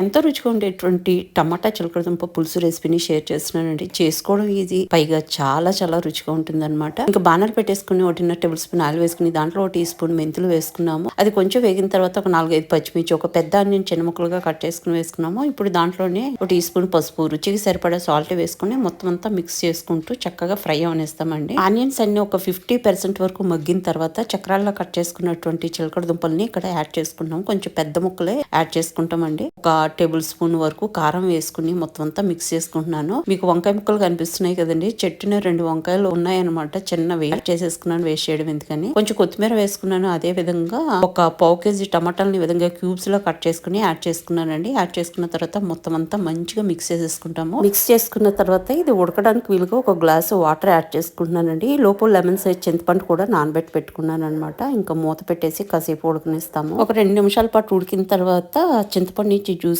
ఎంతో రుచిగా ఉండేటువంటి టమాటా చిలకడదుంప పులుసు రెసిపీని షేర్ చేస్తున్నానండి. చేసుకోవడం ఈజీ. పైగా చాలా చాలా రుచిగా ఉంటుంది అనమాట ఇంకా బాణాలు పెట్టేసుకుని ఒకటిన్నర టేబుల్ స్పూన్ ఆయిల్ వేసుకుని దాంట్లో ఒక టీ స్పూన్ మెంతులు వేసుకున్నాము. అది కొంచెం వేగిన తర్వాత ఒక నాలుగైదు పచ్చిమిర్చి ఒక పెద్ద ఆనియన్ చిన్న ముక్కలుగా కట్ చేసుకుని వేసుకున్నాము. ఇప్పుడు దాంట్లోనే ఒక టీ స్పూన్ పసుపు రుచికి సరిపడా సాల్ట్ వేసుకుని మొత్తం అంతా మిక్స్ చేసుకుంటూ చక్కగా ఫ్రై అవనేస్తామండి. ఆనియన్స్ అన్ని ఒక ఫిఫ్టీ పర్సెంట్ వరకు మగ్గిన తర్వాత చక్రాల్లో కట్ చేసుకున్నటువంటి చిలకడ దుంపల్ని ఇక్కడ యాడ్ చేసుకున్నాము. కొంచెం పెద్ద ముక్కలే యాడ్ చేసుకుంటామండి. ఒక టేబుల్ స్పూన్ వరకు కారం వేసుకుని మొత్తం అంతా మిక్స్ చేసుకుంటున్నాను. మీకు వంకాయ ముక్కలు కనిపిస్తున్నాయి కదండి. చెట్టున రెండు వంకాయలు ఉన్నాయన్నమాట. చిన్నవి చేసేసుకున్నాను వేస్ట్ చేయడం ఎందుకని. కొంచెం కొత్తిమీర వేసుకున్నాను. అదే విధంగా ఒక పావు కేజీ టమాటాలని విధంగా క్యూబ్స్లో కట్ చేసుకుని యాడ్ చేసుకున్నానండి. యాడ్ చేసుకున్న తర్వాత మొత్తం అంతా మంచిగా మిక్స్ చేసేసుకుంటాము. మిక్స్ చేసుకున్న తర్వాత ఇది ఉడకడానికి వీలుగా ఒక గ్లాస్ వాటర్ యాడ్ చేసుకుంటున్నానండి. లోపల లెమన్ సైజ్ చింతపండు కూడా నానబెట్టి పెట్టుకున్నాను అనమాట ఇంకా మూత పెట్టేసి కాసేపు ఉడకనిస్తాము. ఒక రెండు నిమిషాల పాటు ఉడికిన తర్వాత చింతపండు నుంచి జ్యూస్